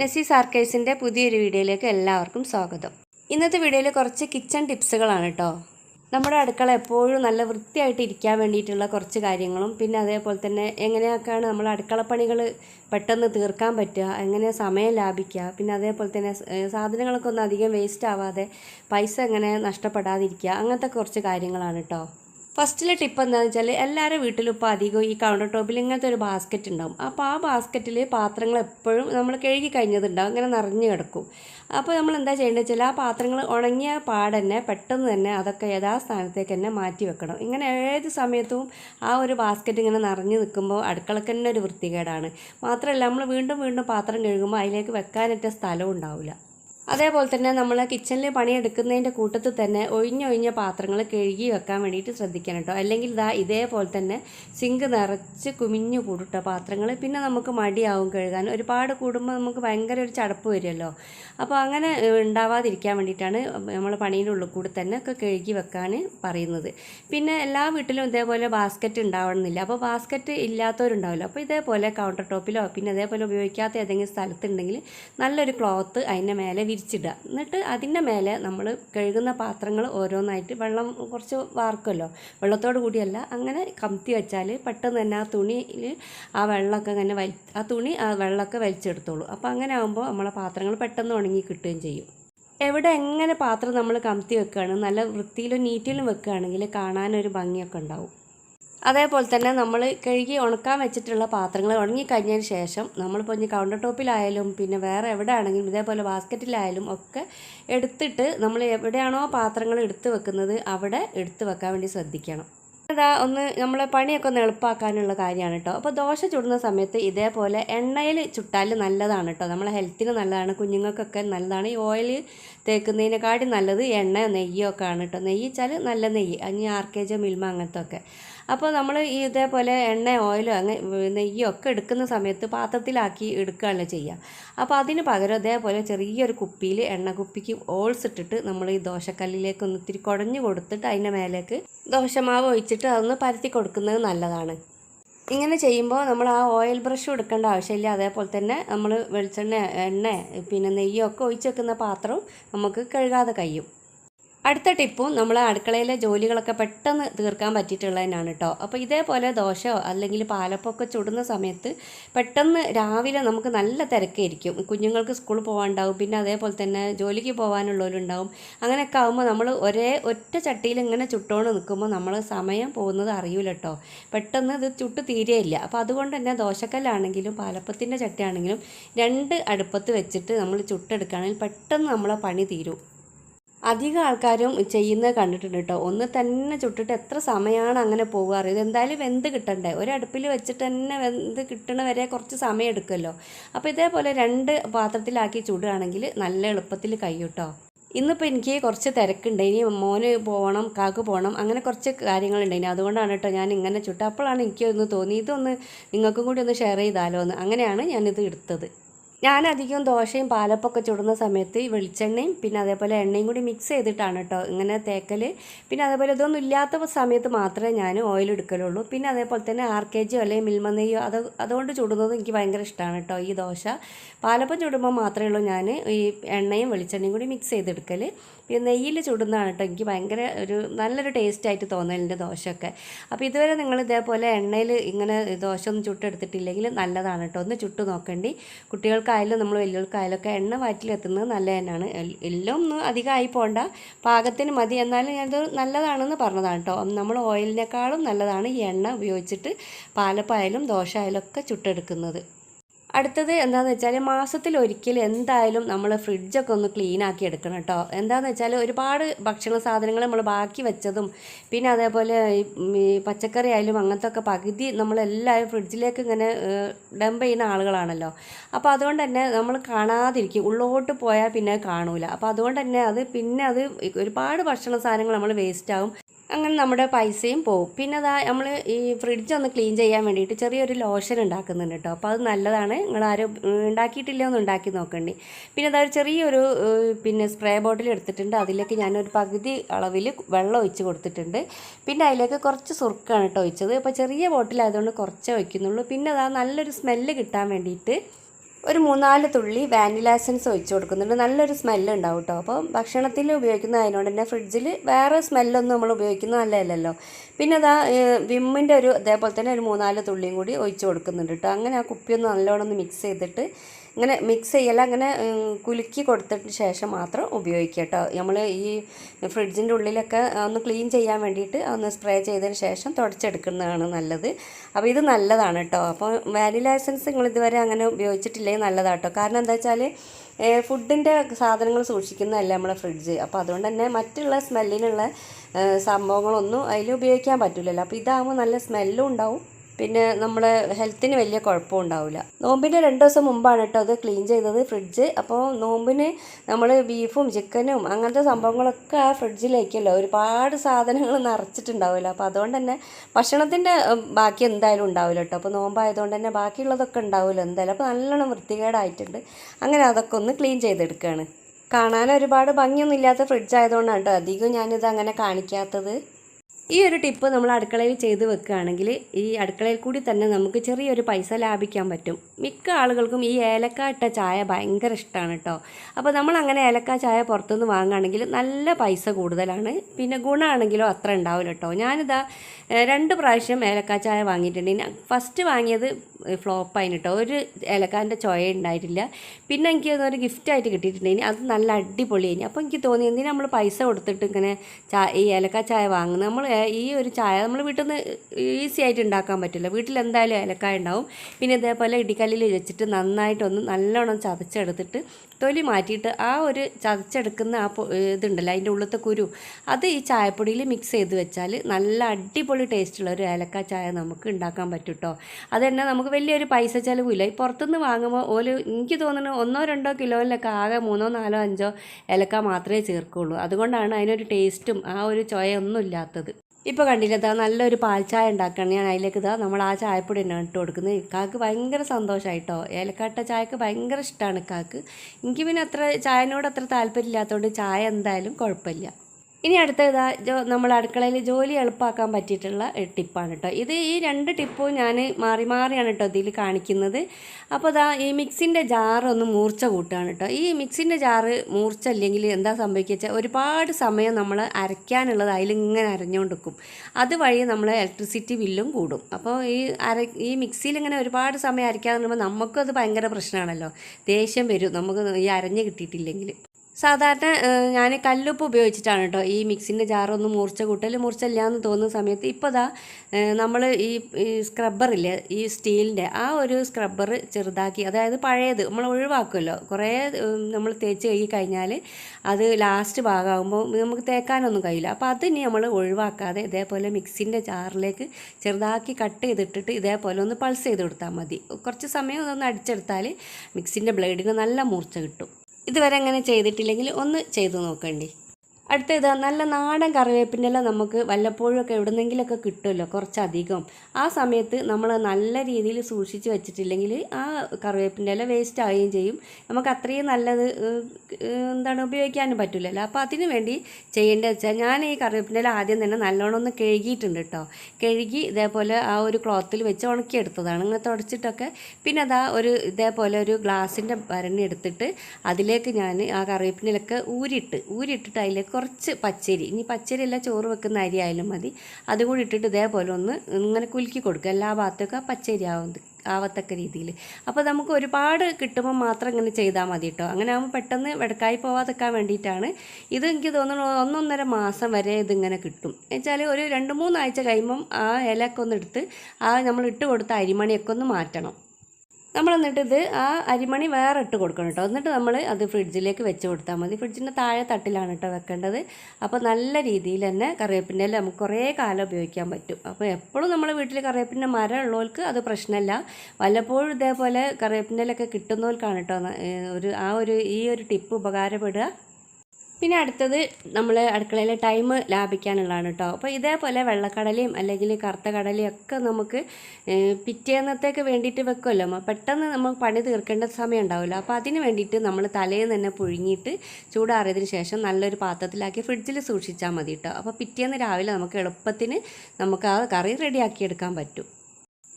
നസീസ് ആർക്കൈവ്സിന്റെ പുതിയൊരു വീഡിയോയിലേക്ക് എല്ലാവർക്കും സ്വാഗതം. ഇന്നത്തെ വീഡിയോയിൽ കുറച്ച് കിച്ചൺ ടിപ്സുകളാണ് കേട്ടോ. നമ്മുടെ അടുക്കള എപ്പോഴും നല്ല വൃത്തിയായിട്ട് ഇരിക്കാൻ വേണ്ടിയിട്ടുള്ള കുറച്ച് കാര്യങ്ങളും പിന്നെ അതേപോലെ തന്നെ എങ്ങനെയൊക്കെയാണ് നമ്മൾ അടുക്കളപ്പണികൾ പെട്ടെന്ന് തീർക്കാൻ പറ്റുക എങ്ങനെ സമയം ലാഭിക്കുക പിന്നെ അതേപോലെ തന്നെ സാധനങ്ങൾക്കൊന്നും ഒന്നും അധികം വേസ്റ്റ് ആവാതെ പൈസ എങ്ങനെ നഷ്ടപ്പെടാതിരിക്കുക അങ്ങനത്തെ കുറച്ച് കാര്യങ്ങളാണ് കേട്ടോ. ഫസ്റ്റിലെ ടിപ്പ് എന്താണെന്ന് വെച്ചാൽ എല്ലാവരുടെ വീട്ടിലും ഇപ്പോൾ അധികം ഈ കൗണ്ടർ ടോപ്പിൽ ഇങ്ങനത്തെ ഒരു ബാസ്ക്കറ്റ് ഉണ്ടാവും അപ്പോൾ ആ ബാസ്ക്കറ്റിൽ പാത്രങ്ങൾ എപ്പോഴും നമ്മൾ കഴുകി കഴിഞ്ഞതുണ്ടാവും. അങ്ങനെ നിറഞ്ഞു കിടക്കും. അപ്പോൾ നമ്മൾ എന്താ ചെയ്യേണ്ടത് വെച്ചാൽ ആ പാത്രങ്ങൾ ഉണങ്ങിയ പാടന്നെ പെട്ടെന്ന് തന്നെ അതൊക്കെ യഥാസ്ഥാനത്തേക്ക് തന്നെ മാറ്റി വെക്കണം. ഇങ്ങനെ ഏത് സമയത്തും ആ ഒരു ബാസ്ക്കറ്റ് ഇങ്ങനെ നിറഞ്ഞു നിൽക്കുമ്പോൾ അടുക്കളക്ക് തന്നെ ഒരു വൃത്തികേടാണ്. മാത്രമല്ല നമ്മൾ വീണ്ടും വീണ്ടും പാത്രം കഴുകുമ്പോൾ അതിലേക്ക് വെക്കാനൊറ്റ സ്ഥലവും ഉണ്ടാവില്ല അതേപോലെ തന്നെ നമ്മൾ കിച്ചണിൽ പണിയെടുക്കുന്നതിന്റെ കൂട്ടത്തിൽ തന്നെ ഒഴിഞ്ഞൊഴിഞ്ഞ പാത്രങ്ങൾ കഴുകി വെക്കാൻ വേണ്ടിയിട്ട് ശ്രദ്ധിക്കണം കേട്ടോ അല്ലെങ്കിൽ ഇതാ ഇതേപോലെ തന്നെ സിങ്ക് നിറച്ച് കുമിഞ്ഞു കൂടുട്ടോ പാത്രങ്ങൾ പിന്നെ നമുക്ക് മടിയാവും കഴുകാൻ. ഒരുപാട് കൂടുമ്പോൾ നമുക്ക് ഭയങ്കര ഒരു ചടപ്പ് വരുമല്ലോ. അപ്പോൾ അങ്ങനെ ഉണ്ടാവാതിരിക്കാൻ വേണ്ടിയിട്ടാണ് നമ്മൾ പണീന്റെ ഉള്ളിൽ കൂടി തന്നെ ഒക്കെ കഴുകി വെക്കാൻ പറയുന്നത്. പിന്നെ എല്ലാ വീട്ടിലും ഇതേപോലെ ബാസ്ക്കറ്റ് ഉണ്ടാവണമെന്നില്ല. അപ്പോൾ ബാസ്ക്കറ്റ് ഇല്ലാത്തവരുണ്ടാവില്ല. അപ്പോൾ ഇതേപോലെ കൗണ്ടർ ടോപ്പിലോ പിന്നെ അതേപോലെ ഉപയോഗിക്കാത്ത ഏതെങ്കിലും സ്ഥലത്തുണ്ടെങ്കിൽ നല്ലൊരു ക്ലോത്ത് അതിന്റെ മേലെ വിരിച്ചിടുക എന്നിട്ട് അതിന്റെ മേലെ നമ്മൾ കഴുകുന്ന പാത്രങ്ങൾ ഓരോന്നായിട്ട് വെള്ളം കുറച്ച് വാർക്കുമല്ലോ. വെള്ളത്തോട് കൂടിയല്ല അങ്ങനെ കമത്തി വെച്ചാൽ പെട്ടെന്ന് തന്നെ ആ തുണിയിൽ ആ വെള്ളമൊക്കെ അങ്ങനെ വലി ആ തുണി ആ വെള്ളമൊക്കെ വലിച്ചെടുത്തോളൂ. അപ്പോൾ അങ്ങനെ ആകുമ്പോൾ നമ്മളെ പാത്രങ്ങൾ പെട്ടെന്ന് ഉണങ്ങി കിട്ടുകയും ചെയ്യും. എവിടെ എങ്ങനെ പാത്രം നമ്മൾ കമത്തി വെക്കുകയാണ് നല്ല വൃത്തിയിലും നീറ്റിലും വെക്കുകയാണെങ്കിൽ കാണാനൊരു ഭംഗിയൊക്കെ ഉണ്ടാവും. അതേപോലെ തന്നെ നമ്മൾ കഴുകി ഉണക്കാൻ വെച്ചിട്ടുള്ള പാത്രങ്ങൾ ഉണങ്ങിക്കഴിഞ്ഞതിന് ശേഷം നമ്മളിപ്പോൾ ഇനി കൗണ്ടർ ടോപ്പിലായാലും പിന്നെ വേറെ എവിടെ ആണെങ്കിലും ഇതേപോലെ ബാസ്ക്കറ്റിലായാലും ഒക്കെ എടുത്തിട്ട് നമ്മൾ എവിടെയാണോ പാത്രങ്ങൾ എടുത്ത് വെക്കുന്നത് അവിടെ എടുത്ത് വെക്കാൻ വേണ്ടി ശ്രദ്ധിക്കണം. അതാ ഒന്ന് നമ്മളെ പണിയൊക്കെ ഒന്ന് എളുപ്പമാക്കാനുള്ള കാര്യമാണ് കേട്ടോ. അപ്പോൾ ദോശ ചുടുന്ന സമയത്ത് ഇതേപോലെ എണ്ണയിൽ ചുട്ടാൽ നല്ലതാണ് കേട്ടോ. നമ്മളെ ഹെൽത്തിന് നല്ലതാണ് കുഞ്ഞുങ്ങൾക്കൊക്കെ നല്ലതാണ്. ഈ ഓയിൽ തേക്കുന്നതിനെക്കാട്ടി നല്ലത് എണ്ണയോ നെയ്യോ ഒക്കെ ആണ് കേട്ടോ. നെയ്യിച്ചാൽ നല്ല നെയ്യ്. അഞ്ഞ് ആർ കെ ജി മിൽമ അങ്ങനത്തെ ഒക്കെ അപ്പോൾ നമ്മൾ ഈ ഇതേപോലെ എണ്ണ ഓയിലോ അങ്ങനെ നെയ്യോ ഒക്കെ എടുക്കുന്ന സമയത്ത് പാത്രത്തിലാക്കി എടുക്കുകയാണല്ലോ ചെയ്യുക. അപ്പോൾ അതിന് പകരം ഇതേപോലെ ചെറിയൊരു കുപ്പിയിൽ എണ്ണ കുപ്പിക്ക് ഓൾസ് ഇട്ടിട്ട് നമ്മൾ ഈ ദോശക്കല്ലിലേക്ക് ഒന്ന് ഇത്തിരി കുടഞ്ഞു കൊടുത്തിട്ട് അതിന്റെ മേലേക്ക് ദോശമാവ് ഒഴിച്ചിട്ട് അതൊന്ന് പരത്തി കൊടുക്കുന്നത് നല്ലതാണ്. ഇങ്ങനെ ചെയ്യുമ്പോൾ നമ്മൾ ആ ഓയിൽ ബ്രഷ് എടുക്കേണ്ട ആവശ്യമില്ല. അതേപോലെ തന്നെ നമ്മൾ വെളിച്ചെണ്ണ എണ്ണ പിന്നെ നെയ്യൊക്കെ ഒഴിച്ച് വെക്കുന്ന പാത്രവും നമുക്ക് കഴുകാതെ കഴിയും. അടുത്ത ടിപ്പും നമ്മൾ അടുക്കളയിലെ ജോലികളൊക്കെ പെട്ടെന്ന് തീർക്കാൻ പറ്റിയിട്ടുള്ളതിനാണ് കേട്ടോ അപ്പോൾ ഇതേപോലെ ദോശയോ അല്ലെങ്കിൽ പാലപ്പൊക്കെ ചുടുന്ന സമയത്ത് പെട്ടെന്ന് രാവിലെ നമുക്ക് നല്ല തിരക്കായിരിക്കും. കുഞ്ഞുങ്ങൾക്ക് സ്കൂളിൽ പോകാനുണ്ടാവും. പിന്നെ അതേപോലെ തന്നെ ജോലിക്ക് പോകാനുള്ളവരുണ്ടാവും. അങ്ങനെയൊക്കെ ആകുമ്പോൾ നമ്മൾ ഒരേ ഒറ്റ ചട്ടിയിൽ ഇങ്ങനെ ചുട്ടോണ്ട് നിൽക്കുമ്പോൾ നമ്മൾ സമയം പോകുന്നത് അറിയില്ല കേട്ടോ പെട്ടെന്ന് ഇത് ചുട്ട് തീരെയില്ല അപ്പോൾ അതുകൊണ്ട് തന്നെ ദോശക്കല്ലാണെങ്കിലും പാലപ്പത്തിന്റെ ചട്ടിയാണെങ്കിലും രണ്ട് അടുപ്പത്ത് വെച്ചിട്ട് നമ്മൾ ചുട്ടെടുക്കുകയാണെങ്കിൽ പെട്ടെന്ന് നമ്മളെ പണി തീരും. അധികം ആൾക്കാരും ചെയ്യുന്നത് കണ്ടിട്ടുണ്ട് കേട്ടോ. ഒന്ന് തന്നെ ചുട്ടിട്ട് എത്ര സമയമാണ് അങ്ങനെ പോകാറ്? ഇത് എന്തായാലും വെന്ത് കിട്ടണ്ടേ? ഒരടുപ്പിൽ വെച്ചിട്ട് തന്നെ വെന്ത് കിട്ടണ വരെ കുറച്ച് സമയം എടുക്കുമല്ലോ. അപ്പോൾ ഇതേപോലെ രണ്ട് പാത്രത്തിലാക്കി ചുടുകയാണെങ്കിൽ നല്ല എളുപ്പത്തിൽ കഴിയും കേട്ടോ. ഇന്നിപ്പോൾ എനിക്ക് കുറച്ച് തിരക്കുണ്ട്. ഇനി മോന് പോകണം കാക്ക് പോകണം അങ്ങനെ കുറച്ച് കാര്യങ്ങളുണ്ട്. ഇനി അതുകൊണ്ടാണ് കേട്ടോ ഞാൻ ഇങ്ങനെ ചുട്ടപ്പോഴാണ് എനിക്കൊന്ന് തോന്നി ഇതൊന്ന് നിങ്ങൾക്കും കൂടി ഒന്ന് ഷെയർ ചെയ്താലോ എന്ന് അങ്ങനെയാണ് ഞാനിത് എടുത്തത്. ഞാൻ അധികം ദോശയും പാലപ്പൊക്കെ ചുടുന്ന സമയത്ത് ഈ വെളിച്ചെണ്ണയും പിന്നെ അതേപോലെ എണ്ണയും കൂടി മിക്സ് ചെയ്തിട്ടാണ് കേട്ടോ ഇങ്ങനെ തേക്കൽ പിന്നെ അതേപോലെ ഇതൊന്നും ഇല്ലാത്ത സമയത്ത് മാത്രമേ ഞാൻ ഓയിൽ എടുക്കലുള്ളൂ. പിന്നെ അതേപോലെ തന്നെ ആർ കെ ജിയോ അല്ലെങ്കിൽ മിൽമ നെയ്യോ അത് അതുകൊണ്ട് ചുടുന്നത് എനിക്ക് ഭയങ്കര ഇഷ്ടമാണ് കേട്ടോ ഈ ദോശ. പാലപ്പം ചുടുമ്പോൾ മാത്രമേ ഉള്ളൂ ഞാൻ ഈ എണ്ണയും വെളിച്ചെണ്ണയും കൂടി മിക്സ് ചെയ്തെടുക്കൽ പിന്നെ നെയ്യിൽ ചുടുന്നതാണ് കേട്ടോ എനിക്ക് ഭയങ്കര ഒരു നല്ലൊരു ടേസ്റ്റായിട്ട് തോന്നലുണ്ട് ദോശയൊക്കെ. അപ്പോൾ ഇതുവരെ നിങ്ങൾ ഇതേപോലെ എണ്ണയിൽ ഇങ്ങനെ ദോശ ഒന്നും ചുട്ടെടുത്തിട്ടില്ലെങ്കിൽ നല്ലതാണ് കേട്ടോ ഒന്ന് ചുട്ട് നോക്കണ്ടി. കുട്ടികൾക്കായാലും നമ്മൾ വലിയൊരു കായലൊക്കെ എണ്ണ വയറ്റിലെത്തുന്നത് നല്ല തന്നെയാണ് എല്ലാം ഒന്നും അധികമായി പോണ്ട. പാകത്തിന് മതി. എന്നാലും ഞാനത് നല്ലതാണെന്ന് പറഞ്ഞതാണ് കേട്ടോ നമ്മൾ ഓയിലിനേക്കാളും നല്ലതാണ് ഈ എണ്ണ ഉപയോഗിച്ചിട്ട് പാലപ്പായാലും ദോശ ആയാലും ഒക്കെ ചുട്ടെടുക്കുന്നത്. അടുത്തത് എന്താണെന്ന് വെച്ചാൽ മാസത്തിൽ ഒരിക്കൽ എന്തായാലും നമ്മൾ ഫ്രിഡ്ജൊക്കെ ഒന്ന് ക്ലീൻ ആക്കി എടുക്കണം കേട്ടോ. എന്താണെന്ന് വെച്ചാൽ ഒരുപാട് ഭക്ഷണ സാധനങ്ങൾ നമ്മൾ ബാക്കി വെച്ചതും പിന്നെ അതേപോലെ ഈ പച്ചക്കറി ആയാലും അങ്ങനത്തെ ഒക്കെ പകുതി നമ്മളെല്ലാവരും ഫ്രിഡ്ജിലേക്ക് ഇങ്ങനെ ഡംപ് ചെയ്യുന്ന ആളുകളാണല്ലോ. അപ്പോൾ അതുകൊണ്ട് തന്നെ നമ്മൾ കാണാതിരിക്കും. ഉള്ളോട്ട് പോയാൽ പിന്നെ കാണൂല. അപ്പോൾ അതുകൊണ്ട് തന്നെ അത് പിന്നെ അത് ഒരുപാട് ഭക്ഷണ സാധനങ്ങൾ നമ്മൾ വേസ്റ്റ് ആവും അങ്ങനെ നമ്മുടെ പൈസയും പോകും പിന്നെ അതാ നമ്മൾ ഈ ഫ്രിഡ്ജ് ഒന്ന് ക്ലീൻ ചെയ്യാൻ വേണ്ടിയിട്ട് ചെറിയൊരു ലോഷൻ ഉണ്ടാക്കുന്നുണ്ട് കേട്ടോ അപ്പോൾ അത് നല്ലതാണ്. നിങ്ങൾ ആരും ഉണ്ടാക്കിയിട്ടില്ല ഒന്ന് ഉണ്ടാക്കി നോക്കണ്ടി. പിന്നെ അതായത് ചെറിയൊരു പിന്നെ സ്പ്രേ ബോട്ടിൽ എടുത്തിട്ടുണ്ട്. അതിലേക്ക് ഞാനൊരു പകുതി അളവിൽ വെള്ളം ഒഴിച്ച് കൊടുത്തിട്ടുണ്ട്. പിന്നെ അതിലേക്ക് കുറച്ച് സുർക്കാണ് കേട്ടോ ഒഴിച്ചത്. അപ്പോൾ ചെറിയ ബോട്ടിലായതുകൊണ്ട് കുറച്ചേ വയ്ക്കുന്നുള്ളൂ പിന്നെ അതാ നല്ലൊരു സ്മെല്ല് കിട്ടാൻ വേണ്ടിയിട്ട് ഒരു മൂന്നാൽ തുള്ളി വാനില എസൻസ് ഒഴിച്ച് കൊടുക്കുന്നുണ്ട്. നല്ലൊരു സ്മെല്ല് ഉണ്ടാവും കേട്ടോ അപ്പോൾ ഭക്ഷണത്തിൽ ഉപയോഗിക്കുന്ന അതിനോട് തന്നെ ഫ്രിഡ്ജിൽ വേറെ സ്മെല്ലൊന്നും നമ്മൾ ഉപയോഗിക്കുന്നത് നല്ലതല്ലല്ലോ. പിന്നെ അതാ വിമ്മിന്റെ ഒരു അതേപോലെ തന്നെ ഒരു മൂന്നാൽ തുള്ളിയും കൂടി ഒഴിച്ച് കൊടുക്കുന്നുണ്ട് കേട്ടോ അങ്ങനെ ആ കുപ്പിയൊന്ന് നല്ലോണം ഒന്ന് മിക്സ് ചെയ്തിട്ട് ഇങ്ങനെ മിക്സ് ചെയ്യല അങ്ങനെ കുലുക്കി കൊടുത്തിട്ട് ശേഷം മാത്രം ഉപയോഗിക്കുക കേട്ടോ. നമ്മൾ ഈ ഫ്രിഡ്ജിന്റെ ഉള്ളിലൊക്കെ ഒന്ന് ക്ലീൻ ചെയ്യാൻ വേണ്ടിയിട്ട് ഒന്ന് സ്പ്രേ ചെയ്തതിന് ശേഷം തുടച്ചെടുക്കുന്നതാണ് നല്ലത്. അപ്പോൾ ഇത് നല്ലതാണ് കേട്ടോ. അപ്പോൾ വാനില എസൻസ് നിങ്ങൾ ഇതുവരെ അങ്ങനെ ഉപയോഗിച്ചിട്ടില്ലെങ്കിൽ നല്ലതാണ് കേട്ടോ. കാരണം എന്താ വെച്ചാൽ ഫുഡിന്റെ സാധനങ്ങൾ സൂക്ഷിക്കുന്നതല്ല നമ്മളെ ഫ്രിഡ്ജ് അപ്പോൾ അതുകൊണ്ട് തന്നെ മറ്റുള്ള സ്മെല്ലിനുള്ള സംഭവങ്ങളൊന്നും അതിൽ ഉപയോഗിക്കാൻ പറ്റില്ലല്ലോ അപ്പോൾ ഇതാകുമ്പോൾ നല്ല സ്മെല്ലും ഉണ്ടാവും. പിന്നെ നമ്മുടെ ഹെൽത്തിന് വലിയ കുഴപ്പം ഉണ്ടാവില്ല. നോമ്പിന്റെ രണ്ട് ദിവസം മുമ്പാണ് കേട്ടോ അത് ക്ലീൻ ചെയ്തത് ഫ്രിഡ്ജ്. അപ്പോൾ നോമ്പിന് നമ്മൾ ബീഫും ചിക്കനും അങ്ങനത്തെ സംഭവങ്ങളൊക്കെ ആ ഫ്രിഡ്ജിലേക്കല്ലോ ഒരുപാട് സാധനങ്ങൾ നിറച്ചിട്ടുണ്ടാവില്ല. അപ്പോൾ അതുകൊണ്ട് തന്നെ ഭക്ഷണത്തിന്റെ ബാക്കി എന്തായാലും ഉണ്ടാവില്ല കേട്ടോ. അപ്പോൾ നോമ്പായതുകൊണ്ട് തന്നെ ബാക്കിയുള്ളതൊക്കെ ഉണ്ടാവില്ല എന്തായാലും. അപ്പോൾ നല്ലോണം വൃത്തികേടായിട്ടുണ്ട്. അങ്ങനെ അതൊക്കെ ഒന്ന് ക്ലീൻ ചെയ്തെടുക്കുകയാണ് കാണാൻ ഒരുപാട് ഭംഗിയൊന്നും ഇല്ലാത്ത ഫ്രിഡ്ജ് ആയതുകൊണ്ടാണ് കേട്ടോ അധികം ഞാനിത് അങ്ങനെ കാണിക്കാത്തത്. ഈ ഒരു ടിപ്പ് നമ്മൾ അടുക്കളയിൽ ചെയ്ത് വെക്കുകയാണെങ്കിൽ ഈ അടുക്കളയിൽ കൂടി തന്നെ നമുക്ക് ചെറിയൊരു പൈസ ലാഭിക്കാൻ പറ്റും. മിക്ക ആളുകൾക്കും ഈ ഏലക്ക ഇട്ട ചായ ഭയങ്കര ഇഷ്ടമാണ് കേട്ടോ. അപ്പോൾ നമ്മൾ അങ്ങനെ ഏലക്ക ചായ പുറത്തുനിന്ന് വാങ്ങുകയാണെങ്കിൽ നല്ല പൈസ കൂടുതലാണ്. പിന്നെ ഗുണമാണെങ്കിലോ അത്ര ഉണ്ടാവില്ല കേട്ടോ. ഞാനിതാ രണ്ട് പ്രാവശ്യം ഏലക്ക ചായ വാങ്ങിയിട്ടുണ്ട്. ഫസ്റ്റ് വാങ്ങിയത് ഫ്ലോപ്പായിന് കേട്ടോ ഒരു ഏലക്കാന്റെ ചൊയ ഉണ്ടായിട്ടില്ല. പിന്നെ എനിക്ക് ഒരു ഗിഫ്റ്റായിട്ട് കിട്ടിയിട്ടുണ്ടെങ്കിൽ അത് നല്ല അടിപൊളിയായി അപ്പോൾ എനിക്ക് തോന്നി എന്തിനാ നമ്മൾ പൈസ കൊടുത്തിട്ട് ഇങ്ങനെ ചാ ഈ ഏലക്ക ചായ വാങ്ങുന്നത് നമ്മൾ ഈ ഒരു ചായ നമ്മൾ വീട്ടിൽ നിന്ന് ഈസി ആയിട്ട് ഉണ്ടാക്കാൻ പറ്റില്ല. വീട്ടിൽ എന്തായാലും ഏലക്കായ ഉണ്ടാവും. പിന്നെ ഇതേപോലെ ഇടിക്കല്ലിൽ വെച്ചിട്ട് നന്നായിട്ടൊന്ന് നല്ലോണം ചതച്ചെടുത്തിട്ട് തൊലി മാറ്റിയിട്ട് ആ ഒരു ചതച്ചെടുക്കുന്ന ആ ഇതുണ്ടല്ലോ അതിന്റെ ഉള്ളത്തെ കുരു അത് ഈ ചായപ്പൊടിയിൽ മിക്സ് ചെയ്ത് വെച്ചാൽ നല്ല അടിപൊളി ടേസ്റ്റുള്ള ഒരു ഏലക്ക ചായ നമുക്ക് ഉണ്ടാക്കാൻ പറ്റും കേട്ടോ അത് തന്നെ നമുക്ക് വലിയൊരു പൈസ ചിലവില്ല. ഈ പുറത്തുനിന്ന് വാങ്ങുമ്പോൾ ഒരു എനിക്ക് തോന്നുന്നു ഒന്നോ രണ്ടോ കിലോയിലൊക്കെ ആകെ മൂന്നോ നാലോ അഞ്ചോ ഏലക്ക മാത്രമേ ചേർക്കുള്ളൂ. അതുകൊണ്ടാണ് അതിനൊരു ടേസ്റ്റും ആ ഒരു ചൊയൊന്നും ഇല്ലാത്തത്. ഇപ്പോൾ കണ്ടില്ല ഇതാ നല്ലൊരു പാൽ ചായ ഉണ്ടാക്കുകയാണ് ഞാൻ അതിലേക്ക് ഇതാ നമ്മൾ ആ ചായപ്പൊടി തന്നെയാണ് ഇട്ട് കൊടുക്കുന്നത്. ഇക്കാക്ക് ഭയങ്കര സന്തോഷമായിട്ടോ ഏലക്കാട്ട ചായക്ക് ഭയങ്കര ഇഷ്ടമാണ് ഇക്കാക്ക് എനിക്ക് പിന്നെ അത്ര ചായനോട് അത്ര താല്പര്യമില്ലാത്തതുകൊണ്ട് ചായ എന്തായാലും കുഴപ്പമില്ല. ഇനി അടുത്ത ഇതാ ജോ നമ്മൾ അടുക്കളയിൽ ജോലി എളുപ്പമാക്കാൻ പറ്റിയിട്ടുള്ള ടിപ്പാണ് കേട്ടോ. ഇത് ഈ രണ്ട് ടിപ്പും ഞാൻ മാറി മാറിയാണ് കേട്ടോ ഇതിൽ കാണിക്കുന്നത്. അപ്പോൾ ഇതാ ഈ മിക്സിന്റെ ജാറ് ഒന്ന് മൂർച്ച കൂട്ടുകയാണ് കേട്ടോ. ഈ മിക്സിന്റെ ജാറ് മൂർച്ച അല്ലെങ്കിൽ എന്താ സംഭവിക്കുക വെച്ചാൽ ഒരുപാട് സമയം നമ്മൾ അരയ്ക്കാനുള്ളത് അതിലിങ്ങനെ അരഞ്ഞുകൊണ്ടിരിക്കും അതുവഴി നമ്മൾ ഇലക്ട്രിസിറ്റി ബില്ലും കൂടും. അപ്പോൾ ഈ അര ഈ മിക്സിയിൽ ഇങ്ങനെ ഒരുപാട് സമയം അരയ്ക്കാന്ന് പറയുമ്പോൾ നമുക്കും ഭയങ്കര പ്രശ്നമാണല്ലോ. ദേഷ്യം വരും. നമുക്ക് ഈ അരഞ്ഞ് കിട്ടിയിട്ടില്ലെങ്കിൽ. സാധാരണ ഞാൻ കല്ലുപ്പ് ഉപയോഗിച്ചിട്ടാണ് കേട്ടോ ഈ മിക്സിന്റെ ജാറൊന്ന് മൂർച്ച കൂട്ടൽ മൂർച്ചയില്ല എന്ന് തോന്നുന്ന സമയത്ത് ഇപ്പോൾ ദാ നമ്മൾ ഈ സ്ക്രബ്ബറില്ലേ ഈ സ്റ്റീലിന്റെ ആ ഒരു സ്ക്രബ്ബർ ചെറുതാക്കി അതായത് പഴയത് നമ്മൾ ഒഴിവാക്കുമല്ലോ കുറേ നമ്മൾ തേച്ച് കഴുകി കഴിഞ്ഞാൽ അത് ലാസ്റ്റ് ഭാഗമാകുമ്പോൾ നമുക്ക് തേക്കാനൊന്നും കഴിയില്ല. അപ്പോൾ അതിനി നമ്മൾ ഒഴിവാക്കാതെ ഇതേപോലെ മിക്സിന്റെ ജാറിലേക്ക് ചെറുതാക്കി കട്ട് ചെയ്തിട്ടിട്ട് ഇതേപോലെ ഒന്ന് പൾസ് ചെയ്ത് കൊടുത്താൽ മതി. കുറച്ച് സമയം ഒന്ന് അടിച്ചെടുത്താൽ മിക്സിന്റെ ബ്ലേഡിന് നല്ല മൂർച്ച കിട്ടും. ഇതുവരെ അങ്ങനെ ചെയ്തിട്ടില്ലെങ്കിൽ ഒന്ന് ചെയ്തു നോക്കണ്ടി. അടുത്ത ഇതാ നല്ല നാടൻ കറിവേപ്പിന്റെ നമുക്ക് വല്ലപ്പോഴും ഒക്കെ എവിടുന്നെങ്കിലൊക്കെ കിട്ടുമല്ലോ കുറച്ചധികം. ആ സമയത്ത് നമ്മൾ നല്ല രീതിയിൽ സൂക്ഷിച്ച് വെച്ചിട്ടില്ലെങ്കിൽ ആ കറിവേപ്പിന്റെ ഇല വേസ്റ്റ് ആവുകയും ചെയ്യും. നമുക്ക് അത്രയും നല്ലത് എന്താണ് ഉപയോഗിക്കാനും പറ്റില്ലല്ലോ അപ്പോൾ അതിന് വേണ്ടി ചെയ്യേണ്ടത് വെച്ചാൽ ഞാൻ ഈ കറിവേപ്പിന്റെ ഇല ആദ്യം തന്നെ നല്ലോണം ഒന്ന് കഴുകിയിട്ടുണ്ട് കേട്ടോ. കഴുകി ഇതേപോലെ ആ ഒരു ക്ലോത്തിൽ വെച്ച് ഉണക്കിയെടുത്തതാണ്. ഇങ്ങനെ തുടച്ചിട്ടൊക്കെ പിന്നെ അതാ ഒരു ഇതേപോലെ ഒരു ഗ്ലാസിന്റെ ഭരണി എടുത്തിട്ട് അതിലേക്ക് ഞാൻ ആ കറിവേപ്പിന്റെ ഇലൊക്കെ ഊരിയിട്ട് ഊരിയിട്ടിട്ട് അതിലേക്ക് കുറച്ച് പച്ചരി ഇനി പച്ചരി അല്ല ചോറ് വെക്കുന്ന അരി ആയാലും മതി. അതും കൂടി ഇട്ടിട്ട് ഇതേപോലെ ഒന്ന് ഇങ്ങനെ കുലുക്കി കൊടുക്കുക. എല്ലാ ഭാഗത്തൊക്കെ പച്ചരി ആവുന്നത് ആവത്തക്ക രീതിയിൽ. അപ്പോൾ നമുക്ക് ഒരുപാട് കിട്ടുമ്പോൾ മാത്രം ഇങ്ങനെ ചെയ്താൽ മതി കേട്ടോ. അങ്ങനെ ആകുമ്പോൾ പെട്ടെന്ന് വെടക്കായി പോവാതെക്കാൻ വേണ്ടിയിട്ടാണ്. ഇത് എനിക്ക് തോന്നുന്നു ഒന്നൊന്നര മാസം വരെ ഇതിങ്ങനെ കിട്ടും. എന്നുവെച്ചാൽ ഒരു രണ്ട് മൂന്നാഴ്ച കഴിയുമ്പം ആ ഇലയൊക്കെ ഒന്ന് എടുത്ത് ആ നമ്മൾ ഇട്ട് കൊടുത്ത അരിമണിയൊക്കെ ഒന്ന് മാറ്റണം. നമ്മൾ എന്നിട്ട് ഇത് ആ അരിമണി വേറെ ഇട്ട് കൊടുക്കണം കേട്ടോ. എന്നിട്ട് നമ്മൾ അത് ഫ്രിഡ്ജിലേക്ക് വെച്ച് കൊടുത്താൽ മതി. ഫ്രിഡ്ജിന്റെ താഴെ തട്ടിലാണ് കേട്ടോ വെക്കേണ്ടത്. അപ്പോൾ നല്ല രീതിയിൽ തന്നെ കറിവേപ്പിന്റെ നമുക്ക് കുറേ കാലം ഉപയോഗിക്കാൻ പറ്റും. അപ്പോൾ എപ്പോഴും നമ്മൾ വീട്ടിൽ കറിവേപ്പിന്റെ മരം ഉള്ളവർക്ക് അത് പ്രശ്നമല്ല. വല്ലപ്പോഴും ഇതേപോലെ കറിവേപ്പിന്റെ ഇലയൊക്കെ കിട്ടുന്നവർക്കാണ് കേട്ടോ ഒരു ആ ഒരു ഈ ഒരു ടിപ്പ് ഉപകാരപ്പെടുക. പിന്നെ അടുത്തത് നമ്മൾ അടുക്കളയിലെ ടൈം ലാഭിക്കാനുള്ളതാണ് കേട്ടോ അപ്പോൾ ഇതേപോലെ വെള്ളക്കടലയും അല്ലെങ്കിൽ കറുത്ത കടലയും ഒക്കെ നമുക്ക് പിറ്റേന്നത്തേക്ക് വേണ്ടിയിട്ട് വെക്കുമല്ലോ പെട്ടെന്ന് നമ്മൾ പണി തീർക്കേണ്ട സമയം ഉണ്ടാവില്ല അപ്പോൾ അതിന് വേണ്ടിയിട്ട് നമ്മൾ തലേന്ന് തന്നെ പുഴുങ്ങിയിട്ട് ചൂടാറിയതിന് ശേഷം നല്ലൊരു പാത്രത്തിലാക്കി ഫ്രിഡ്ജിൽ സൂക്ഷിച്ചാൽ മതി കേട്ടോ അപ്പോൾ പിറ്റേന്ന് രാവിലെ നമുക്ക് എളുപ്പത്തിന് നമുക്ക് ആ കറി റെഡിയാക്കിയെടുക്കാൻ പറ്റും.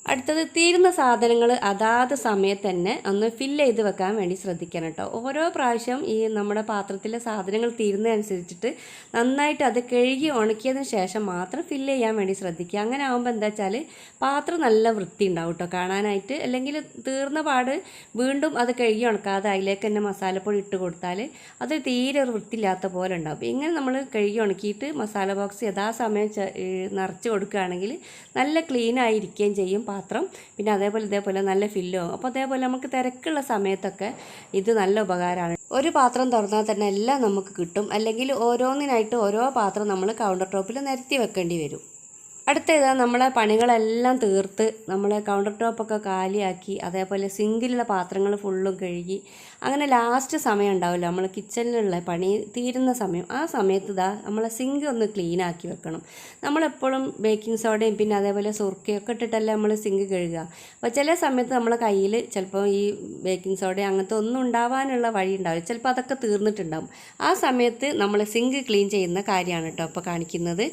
അടുത്തത് തീരുന്ന സാധനങ്ങൾ അതാത് സമയത്ത് തന്നെ ഒന്ന് ഫില്ല് ചെയ്ത് വെക്കാൻ വേണ്ടി ശ്രദ്ധിക്കണം കേട്ടോ. ഓരോ പ്രാവശ്യം ഈ നമ്മുടെ പാത്രത്തിലെ സാധനങ്ങൾ തീരുന്നതനുസരിച്ചിട്ട് നന്നായിട്ട് അത് കഴുകി ഉണക്കിയതിന് ശേഷം മാത്രം ഫില്ല് ചെയ്യാൻ വേണ്ടി ശ്രദ്ധിക്കുക. അങ്ങനെ ആകുമ്പോൾ എന്താ വെച്ചാൽ പാത്രം നല്ല വൃത്തി ഉണ്ടാവും കേട്ടോ. കാണാനായിട്ട് അല്ലെങ്കിൽ തീർന്ന പാട് വീണ്ടും അത് കഴുകി ഉണക്കാതെ അതിലേക്ക് തന്നെ മസാലപ്പൊടി ഇട്ട് കൊടുത്താൽ അത് തീരെ വൃത്തിയില്ലാത്ത പോലെ ഉണ്ടാവും. ഇങ്ങനെ നമ്മൾ കഴുകി ഉണക്കിയിട്ട് മസാല ബോക്സ് യഥാസമയം നിറച്ച് കൊടുക്കുകയാണെങ്കിൽ നല്ല ക്ലീൻ ആയിരിക്കുകയും ചെയ്യും. പാത്രം പിന്നെ അതേപോലെ ഇതേപോലെ നല്ല ഫില്ലോ അപ്പോൾ അതേപോലെ നമുക്ക് തിരക്കുള്ള സമയത്തൊക്കെ ഇത് നല്ല ഉപകാരമാണ്. ഒരു പാത്രം തുറന്നാൽ തന്നെ എല്ലാം നമുക്ക് കിട്ടും. അല്ലെങ്കിൽ ഓരോന്നിനായിട്ട് ഓരോ പാത്രം നമ്മൾ കൗണ്ടർ ടോപ്പിൽ നിരത്തി വെക്കേണ്ടി വരും. അടുത്ത ഇതാ നമ്മളെ പണികളെല്ലാം തീർത്ത് നമ്മൾ കൗണ്ടർ ടോപ്പൊക്കെ കാലിയാക്കി അതേപോലെ സിങ്കിലുള്ള പാത്രങ്ങൾ ഫുള്ളും കഴുകി അങ്ങനെ ലാസ്റ്റ് സമയം ഉണ്ടാവില്ല നമ്മൾ കിച്ചണിലുള്ള പണി തീരുന്ന സമയം. ആ സമയത്ത് ഇതാ നമ്മളെ സിങ്ക് ഒന്ന് ക്ലീൻ ആക്കി വെക്കണം. നമ്മളെപ്പോഴും ബേക്കിംഗ് സോഡയും പിന്നെ അതേപോലെ സുർക്കയൊക്കെ ഇട്ടിട്ടല്ലേ നമ്മൾ സിങ്ക് കഴുകുക. അപ്പോൾ ചില സമയത്ത് നമ്മളെ കയ്യിൽ ചിലപ്പോൾ ഈ ബേക്കിംഗ് സോഡ അങ്ങനത്തെ ഒന്നും ഉണ്ടാവാനുള്ള വഴി ഉണ്ടാവില്ല. ചിലപ്പോൾ അതൊക്കെ തീർന്നിട്ടുണ്ടാവും. ആ സമയത്ത് നമ്മൾ സിങ്ക് ക്ലീൻ ചെയ്യുന്ന കാര്യമാണ് കേട്ടോ അപ്പോൾ കാണിക്കുന്നത്.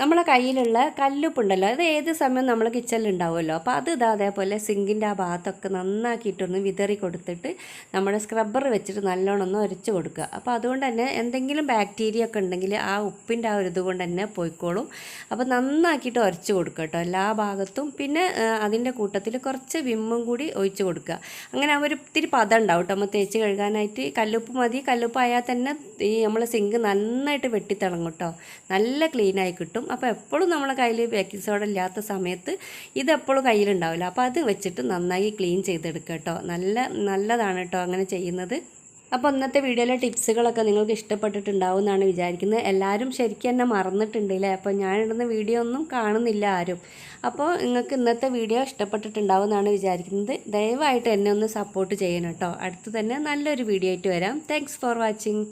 നമ്മളെ കയ്യിലുള്ള കല്ലുപ്പുണ്ടല്ലോ. അത് ഏത് സമയം നമ്മൾ കിച്ചണിലുണ്ടാവുമല്ലോ. അപ്പോൾ അത് ഇതാ അതേപോലെ സിങ്കിന്റെ ആ ഭാഗത്തൊക്കെ നന്നാക്കിയിട്ടൊന്ന് വിതറി കൊടുത്തിട്ട് നമ്മുടെ സ്ക്രബ്ബർ വെച്ചിട്ട് നല്ലോണം ഒന്ന് ഉരച്ച് കൊടുക്കുക. അപ്പോൾ അതുകൊണ്ട് തന്നെ എന്തെങ്കിലും ബാക്ടീരിയ ഒക്കെ ഉണ്ടെങ്കിൽ ആ ഉപ്പിന്റെ ആ ഒരു ഇതുകൊണ്ട് തന്നെ പോയിക്കോളും. അപ്പോൾ നന്നാക്കിയിട്ട് ഉരച്ച് കൊടുക്കുക കേട്ടോ എല്ലാ ഭാഗത്തും. പിന്നെ അതിന്റെ കൂട്ടത്തിൽ കുറച്ച് വിമ്മും കൂടി ഒഴിച്ച് കൊടുക്കുക. അങ്ങനെ ആ ഒരു ഇത്തിരി പദം ഉണ്ടാവും കേട്ടോ. നമ്മൾ തേച്ച് കഴുകാനായിട്ട് കല്ലുപ്പ് മതി. കല്ലുപ്പ് ആയാൽ തന്നെ ഈ നമ്മൾ സിങ്ക് നന്നായിട്ട് വെട്ടിത്തിളങ്ങും കേട്ടോ. നല്ല ക്ലീനായി ആയി കിട്ടും അപ്പോൾ എപ്പോഴും നമ്മളെ കയ്യിൽ ബേക്കിംഗ് സോഡ ഇല്ലാത്ത സമയത്ത് ഇതെപ്പോഴും കയ്യിലുണ്ടാവില്ല. അപ്പോൾ അത് വെച്ചിട്ട് നന്നായി ക്ലീൻ ചെയ്തെടുക്കുക കേട്ടോ നല്ല നല്ലതാണ് കേട്ടോ അങ്ങനെ ചെയ്യുന്നത്. അപ്പോൾ ഇന്നത്തെ വീഡിയോയിലെ ടിപ്സുകളൊക്കെ നിങ്ങൾക്ക് ഇഷ്ടപ്പെട്ടിട്ടുണ്ടാവും എന്നാണ് വിചാരിക്കുന്നത്. എല്ലാവരും ശരിക്കും എന്നെ മറന്നിട്ടുണ്ട് അല്ലേ അപ്പോൾ ഞാനിടുന്ന വീഡിയോ ഒന്നും കാണുന്നില്ല ആരും. അപ്പോൾ നിങ്ങൾക്ക് ഇന്നത്തെ വീഡിയോ ഇഷ്ടപ്പെട്ടിട്ടുണ്ടാവും എന്നാണ് വിചാരിക്കുന്നത്. ദയവായിട്ട് എന്നെ ഒന്ന് സപ്പോർട്ട് ചെയ്യണം കേട്ടോ അടുത്ത് തന്നെ നല്ലൊരു വീഡിയോ ആയിട്ട് വരാം. Thanks for watching